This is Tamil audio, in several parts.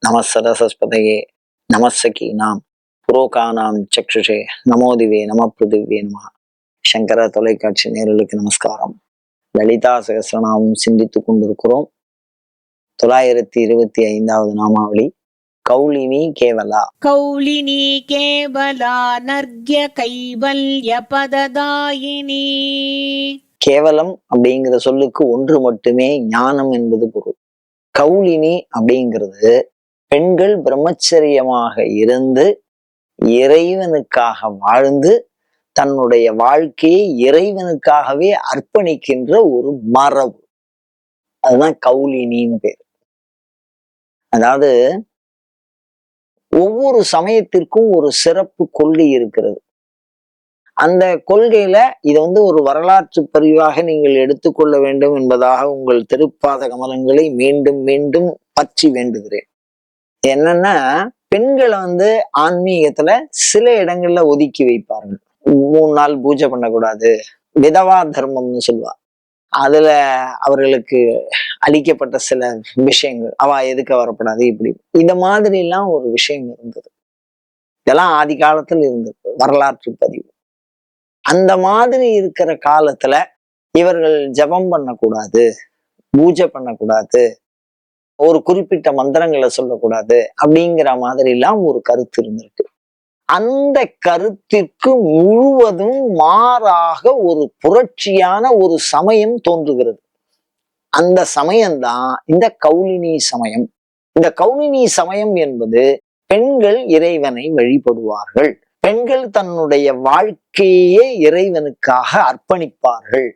நம சரசஸ்பதையே நமசகி நாம் புரோகானாம் சக்ஷுஷே நமோதிவே நம பிருதிவே நம. சங்கர தொலைக்காட்சி நேரலுக்கு நமஸ்காரம். லலிதா சகசிரநாமம் சிந்தித்து கொண்டிருக்கிறோம். தொள்ளாயிரத்தி இருபத்தி ஐந்தாவது நாமாவளி. கௌலினி கேவலா. கௌளினி கேவலா நர்கிய கைவல்ய பததாயினி. கேவலம் அப்படிங்கிற சொல்லுக்கு ஒன்று மட்டுமே ஞானம் என்பது பொருள். கௌளினி அப்படிங்கிறது பெண்கள் பிரம்மச்சரியமாக இருந்து இறைவனுக்காக வாழ்ந்து தன்னுடைய வாழ்க்கையை இறைவனுக்காகவே அர்ப்பணிக்கின்ற ஒரு மரபு. அதுதான் கௌலினின்னு பேர். அதாவது ஒவ்வொரு சமயத்திற்கும் ஒரு சிறப்பு கொள்கை இருக்கிறது. அந்த கொள்கையில இதை வந்து ஒரு வரலாற்று பதிவாக நீங்கள் எடுத்துக்கொள்ள வேண்டும் என்பதாக உங்கள் திருப்பாத கமலங்களை மீண்டும் மீண்டும் பற்றி வேண்டுகிறேன். என்னன்னா பெண்களை வந்து ஆன்மீகத்துல சில இடங்கள்ல ஒதுக்கி வைப்பார்கள். மூணு நாள் பூஜை பண்ணக்கூடாது விதவா தர்மம்னு சொல்லுவா. அதுல அவர்களுக்கு அளிக்கப்பட்ட சில விஷயங்கள் அவ எதுக்க வரப்படாது இப்படி. இந்த மாதிரி எல்லாம் ஒரு விஷயம் இருந்தது. இதெல்லாம் ஆதி காலத்துல இருந்தது வரலாற்று பதிவு. அந்த மாதிரி இருக்கிற காலத்துல இவர்கள் ஜெபம் பண்ணக்கூடாது பூஜை பண்ணக்கூடாது ஒரு குறிப்பிட்ட மந்திரங்களை சொல்லக்கூடாது அப்படிங்கிற மாதிரி எல்லாம் ஒரு கருத்து இருந்திருக்கு. அந்த கருத்திற்கு முழுவதும் மாறாக ஒரு புரட்சியான ஒரு சமயம் தோன்றுகிறது. அந்த சமயம்தான் இந்த கௌலினி சமயம். இந்த கௌலினி சமயம் என்பது பெண்கள் இறைவனை வழிபடுவார்கள். பெண்கள் தன்னுடைய வாழ்க்கையே இறைவனுக்காக அர்ப்பணிப்பார்கள்.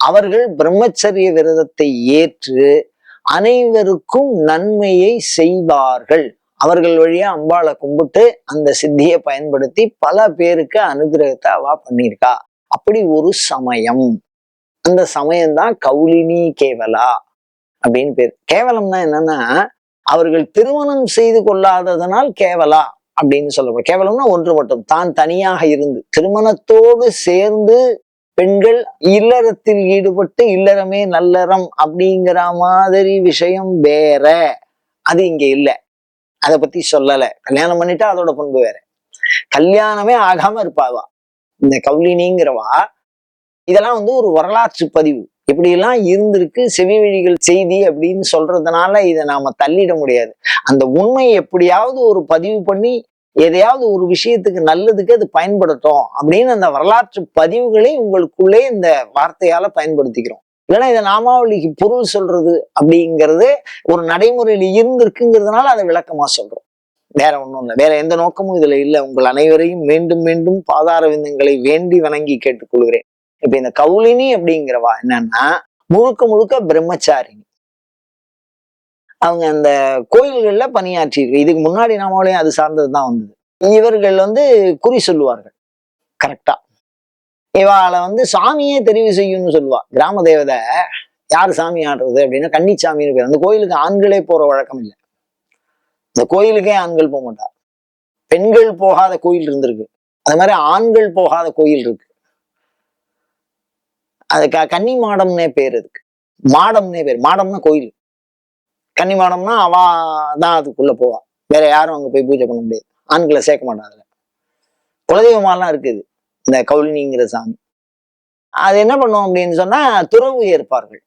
அவர்கள் பிரம்மச்சரிய விரதத்தை ஏற்று அனைவருக்கும் நன்மையை செய்வார்கள். அவர்கள் வழியா அம்பாளை கும்பிட்டு அந்த சித்தியை பயன்படுத்தி பல பேருக்கு அனுகிரகத்தை அவா பண்ணியிருக்கா. அப்படி ஒரு சமயம். அந்த சமயம்தான் கௌலினி கேவலா அப்படின்னு பேர். கேவலம்னா என்னன்னா அவர்கள் திருமணம் செய்து கொள்ளாததனால் கேவலா அப்படின்னு சொல்லப்படும். கேவலம்னா ஒன்று மட்டும். தான் தனியாக இருந்து திருமணத்தோடு சேர்ந்து பெண்கள் இல்லறத்தில் ஈடுபட்டு இல்லறமே நல்லறம் அப்படிங்கிற மாதிரி விஷயம் வேற. அது இங்க இல்லை. அதை பத்தி சொல்லல. கல்யாணம் பண்ணிட்டா அதோட பண்பு வேற. கல்யாணமே ஆகாம இருப்பாவா? இந்த கௌலினிங்கிறவா இதெல்லாம் வந்து ஒரு வரலாற்று பதிவு. இப்படி எல்லாம் இருந்திருக்கு செவி வழிகள் செய்தி அப்படின்னு சொல்றதுனால இதை நாம தள்ளிட முடியாது. அந்த உண்மையை எப்படியாவது ஒரு பதிவு பண்ணி எதையாவது ஒரு விஷயத்துக்கு நல்லதுக்கு அது பயன்படுத்தும் அப்படின்னு அந்த வரலாற்று பதிவுகளை உங்களுக்குள்ளே இந்த வார்த்தையால பயன்படுத்திக்கிறோம். இல்லைன்னா இதை நாமாவளிக்கு பொருள் சொல்றது அப்படிங்கிறது ஒரு நடைமுறையில் இருந்திருக்குங்கிறதுனால அதை விளக்கமா சொல்றோம். வேற ஒண்ணும் இல்லை. வேற எந்த நோக்கமும் இதுல இல்லை. உங்கள் அனைவரையும் மீண்டும் மீண்டும் பாதார விந்தங்களை வேண்டி வணங்கி கேட்டுக்கொள்கிறேன். இப்ப இந்த கவுளினி அப்படிங்கிறவா என்னன்னா முழுக்க முழுக்க பிரம்மச்சாரிணி. அவங்க அந்த கோயில்கள்ல பணியாற்றி இருக்கு இதுக்கு முன்னாடி நாமாவளையும் அது சார்ந்ததுதான் வந்தது. இவர்கள் வந்து குறி சொல்லுவார்கள். கரெக்டா இவாளை வந்து சாமியே தெரிவு செய்யும்னு சொல்லுவா. கிராம தேவதை யார் சாமி ஆடுறது அப்படின்னா கன்னிச்சாமின்னு பேர் அந்த கோயிலுக்கு ஆண்களே போற வழக்கம் இல்லை. இந்த கோயிலுக்கே ஆண்கள் போக மாட்டார். பெண்கள் போகாத கோயில் இருந்திருக்கு. அது மாதிரி ஆண்கள் போகாத கோயில் இருக்கு. அது க கன்னி மாடம்னே பேர் அதுக்கு. மாடம்னே பேர். மாடம்னா கோயில். கன்னிமாடம்னா அவ தான் அதுக்குள்ள போவா. வேற யாரும் அங்க போய் பூஜை பண்ண முடியாது. ஆண்களை சேர்க்க மாட்டான் அதுல. குலதெய்வமாலாம் இருக்குது. இந்த கௌலினிங்கிற சாமி. அது என்ன பண்ணுவோம் அப்படின்னு சொன்னா துறவு ஏற்பார்கள்.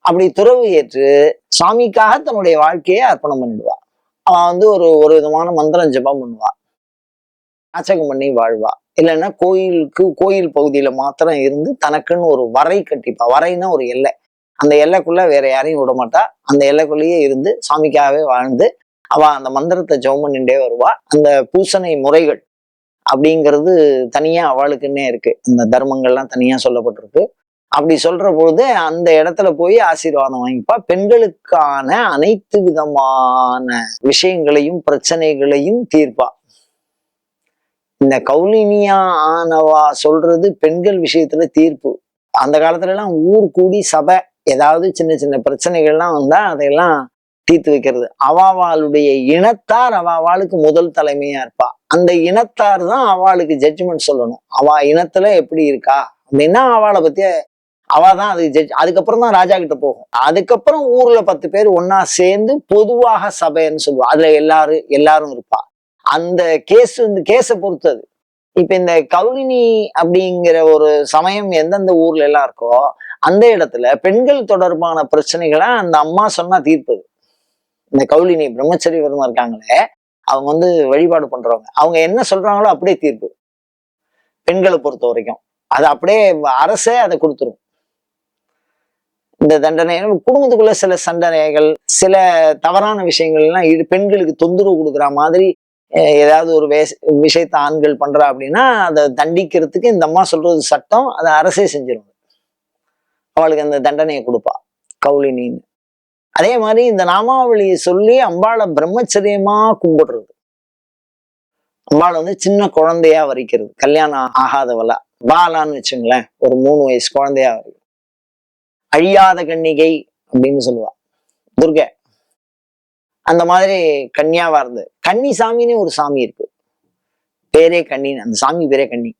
அப்படி துறவு ஏற்று சாமிக்காக தன்னுடைய வாழ்க்கையை அர்ப்பணம் பண்ணிடுவா. அவன் வந்து ஒரு ஒரு விதமான மந்திரம் ஜெபம் பண்ணுவா. யாச்சகம் பண்ணி வாழ்வா. இல்லைன்னா கோயிலுக்கு கோயில் பகுதியில மாத்திரம் இருந்து தனக்குன்னு ஒரு வரை கட்டிப்பா. வரைன்னா ஒரு எல்லை. அந்த எல்லைக்குள்ள வேற யாரையும் விட மாட்டா. அந்த எல்லைக்குள்ளேயே இருந்து சாமிக்காகவே வாழ்ந்து அவ அந்த மந்திரத்தை ஜெபம் பண்ணிட்டே வருவா. அந்த பூசணை முறைகள் அப்படிங்கிறது தனியா அவளுக்குன்னே இருக்கு. அந்த தர்மங்கள்லாம் தனியா சொல்லப்பட்டிருக்கு. அப்படி சொல்ற பொழுது அந்த இடத்துல போய் ஆசீர்வாதம் வாங்கிப்பா. பெண்களுக்கான அனைத்து விதமான விஷயங்களையும் பிரச்சனைகளையும் தீர்ப்பா. இந்த கௌலினியா ஆனவா சொல்றது பெண்கள் விஷயத்துல தீர்ப்பு. அந்த காலத்துல எல்லாம் ஊர் கூடி சபை ஏதாவது சின்ன சின்ன பிரச்சனைகள்லாம் வந்தால் அதையெல்லாம் தீர்த்து வைக்கிறது. அவாவாளுடைய இனத்தார் அவாவாளுக்கு முதல் தலைமையா இருப்பா. அந்த இனத்தார் தான் அவளுக்கு ஜட்ஜ்மெண்ட் சொல்லணும். அவ இனத்துல எப்படி இருக்கா? அப்படின்னா அவளை பத்தி அவ தான் அது ஜட்ஜ் அதுக்கப்புறம் தான் ராஜா கிட்ட போகும். அதுக்கப்புறம் ஊர்ல பத்து பேர் ஒன்னா சேர்ந்து பொதுவாக சபைன்னு சொல்லுவா. அதுல எல்லாரும் எல்லாரும் இருப்பா. அந்த கேஸ் வந்து கேஸை பொறுத்தது இப்ப இந்த கௌலினி அப்படிங்கிற ஒரு சமயம் எந்தெந்த ஊர்ல எல்லாம் இருக்கோ அந்த இடத்துல பெண்கள் தொடர்பான பிரச்சனைகளை அந்த அம்மா சொன்னா தீர்ப்பது. இந்த கௌலினி பிரம்மச்சரி விரதம் இருக்காங்களே அவங்க வந்து வழிபாடு பண்றவங்க. அவங்க என்ன சொல்றாங்களோ அப்படியே தீர்ப்பு. பெண்களை பொறுத்த வரைக்கும். அது அப்படியே அரசே அதை கொடுத்துரும். இந்த தண்டனை குடும்பத்துக்குள்ள சில சண்டனைகள் சில தவறான விஷயங்கள் எல்லாம் பெண்களுக்கு தொந்தரவு கொடுக்குற மாதிரி ஏதாவது ஒரு வேஸ்- விஷயத்த ஆண்கள் பண்றா அப்படின்னா அதை தண்டிக்கிறதுக்கு இந்த அம்மா சொல்றது சட்டம் அதை அரசே செஞ்சிடும் அவளுக்கு அந்த தண்டனையை கொடுப்பா கவுளினின்னு அதே மாதிரி இந்த நாமாவளியை சொல்லி அம்பாளை பிரம்மச்சரியமா கும்பிடுறது. அம்பாளை வந்து சின்ன குழந்தையா வரைக்கிறது கல்யாணம் ஆகாதவளா. பாலான்னு வச்சுங்களேன் ஒரு மூணு வயசு குழந்தையா வரைக்கும் அழியாத கன்னிகை அப்படின்னு சொல்லுவா துர்கை. அந்த மாதிரி கன்னியாவா இருந்து கன்னி சாமின்னு ஒரு சாமி இருக்கு. பேரே கன்னின்னு அந்த சாமி பேரே கன்னி.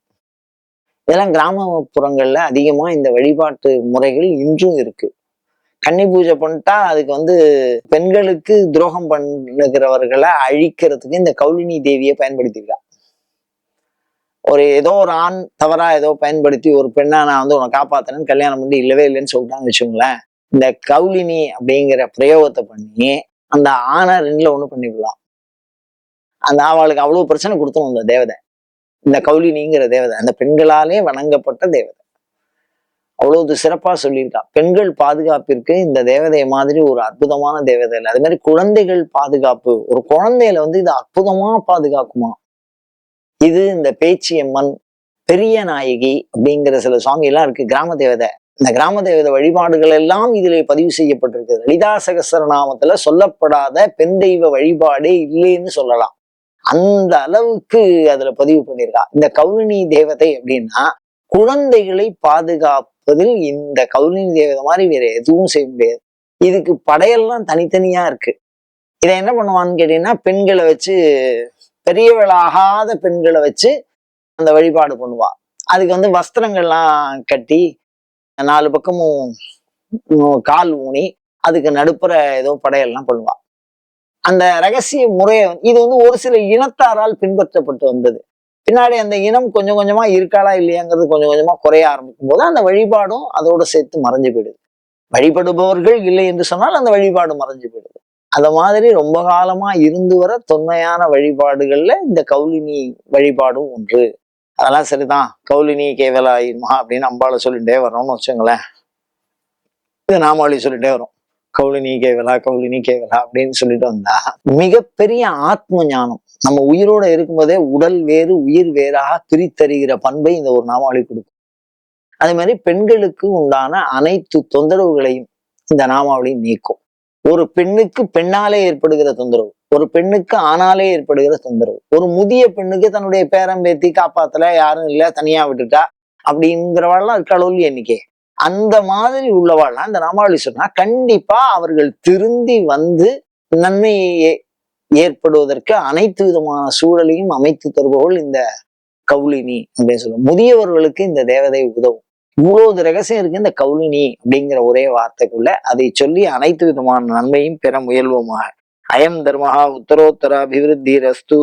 இதெல்லாம் கிராமப்புறங்கள்ல அதிகமா இந்த வழிபாட்டு முறைகள் இன்றும் இருக்கு. கன்னி பூஜை பண்ணிட்டா அதுக்கு வந்து பெண்களுக்கு துரோகம் பண்ணுகிறவர்களை அழிக்கிறதுக்கு இந்த கௌலினி தேவியை பயன்படுத்தியிருக்கா. ஒரு ஏதோ ஒரு ஆண் தவறா ஏதோ பயன்படுத்தி ஒரு பெண்ணா நான் வந்து உன்னை காப்பாத்தினேன்னு கல்யாணம் பண்ணி இல்லவே இல்லைன்னு சொல்லிட்டான்னு வச்சுங்களேன் இந்த கௌலினி அப்படிங்கிற பிரயோகத்தை பண்ணி அந்த ஆணை ரெண்டுல ஒண்ணு பண்ணிவிடலாம் அந்த அவளுக்கு அவ்வளவு பிரச்சனை கொடுத்தோம் அந்த தேவதை. இந்த கௌலினிங்கிற தேவதை அந்த பெண்களாலே வணங்கப்பட்ட தேவதை. அவ்வளவு சிறப்பா சொல்லியிருக்கா. பெண்கள் பாதுகாப்பிற்கு இந்த தேவதையை மாதிரி ஒரு அற்புதமான தேவதை இல்லை. அது மாதிரி குழந்தைகள் பாதுகாப்பு ஒரு குழந்தையில வந்து இது அற்புதமா பாதுகாக்குமா? இது இந்த பேச்சியம்மன் பெரிய நாயகி அப்படிங்கிற சில சுவாமி எல்லாம் இருக்கு கிராம தேவதை. இந்த கிராம தேவதை வழிபாடுகள் எல்லாம் இதிலே பதிவு செய்யப்பட்டிருக்கு லலிதா சகசரநாமத்துல சொல்லப்படாத பெண் தெய்வ வழிபாடே இல்லைன்னு சொல்லலாம். அந்த அளவுக்கு அதுல பதிவு பண்ணியிருக்கா. இந்த கவுனி தேவதை அப்படின்னா குழந்தைகளை பாதுகாப்பதில் இந்த கவுனி தேவதை மாதிரி வேற எதுவும் செய்ய முடியாது. இதுக்கு படையெல்லாம் தனித்தனியா இருக்கு. இதை என்ன பண்ணுவான்னு கேட்டீங்கன்னா பெண்களை வச்சு பெரியவளாகாத பெண்களை வச்சு அந்த வழிபாடு பண்ணுவா. அதுக்கு வந்து வஸ்திரங்கள்லாம் கட்டி நாலு பக்கமும் கால் ஊனி அதுக்கு நடுப்புற ஏதோ படையெல்லாம் பண்ணுவா. அந்த ரகசிய முறையை இது வந்து ஒரு சில இனத்தாரால் பின்பற்றப்பட்டு வந்தது. பின்னாடி அந்த இனம் கொஞ்சம் கொஞ்சமா இருக்காளா இல்லையாங்கிறது கொஞ்சம் கொஞ்சமா குறைய ஆரம்பிக்கும் போது அந்த வழிபாடும் அதோட சேர்த்து மறைஞ்சு போயிடுது. வழிபடுபவர்கள் இல்லை என்று சொன்னால் அந்த வழிபாடு மறைஞ்சு போயிடுது. அந்த மாதிரி ரொம்ப காலமா இருந்து வர தொன்மையான வழிபாடுகள்ல இந்த கௌலினி வழிபாடும் ஒன்று. அதெல்லாம் சரிதான். கௌலினி கேவலாயுமா அப்படின்னு அம்பாளை சொல்லிட்டே வரோம்னு வச்சுங்களேன் இது நாமாவளி சொல்லிட்டே வரும் கவுளினி கேவலா கவுளினி கேவலா அப்படின்னு சொல்லிட்டு வந்தா மிகப்பெரிய ஆத்ம ஞானம். நம்ம உயிரோட இருக்கும்போதே உடல் வேறு உயிர் வேறாக பிரித்தறிகிற பண்பை இந்த ஒரு நாமாவளி கொடுக்கும். அதே மாதிரி பெண்களுக்கு உண்டான அனைத்து தொந்தரவுகளையும் இந்த நாமாவளி நீக்கும். ஒரு பெண்ணுக்கு பெண்ணாலே ஏற்படுகிற தொந்தரவு ஒரு பெண்ணுக்கு ஆணாலே ஏற்படுகிற தொந்தரவு ஒரு முதிய பெண்ணுக்கு தன்னுடைய பேரம்பேத்தி காப்பாத்தல யாரும் இல்ல தனியா விட்டுட்டா அப்படிங்கிறவாள்லாம் இருக்காளோ எண்ணிக்கை அந்த மாதிரி உள்ளவாள்லாம் இந்த நாமாவளி சொன்னா கண்டிப்பா அவர்கள் திருந்தி வந்து நன்மையே ஏற்படுவதற்கு அனைத்து விதமான சூழலையும் அமைத்து தருபவள் இந்த கவுளினி அப்படின்னு சொல்லுவோம். முதியவர்களுக்கு இந்த தேவதை உதவும். இவ்வளவு ரகசியம் இருக்கு இந்த கவுளினி அப்படிங்கிற ஒரே வார்த்தைக்குள்ள அதை சொல்லி அனைத்து விதமான நன்மையும் பெற முயல்வோமாக. அயம் தர்மஹா உத்தரோத்தர அபிவிருத்தி ரஸ்து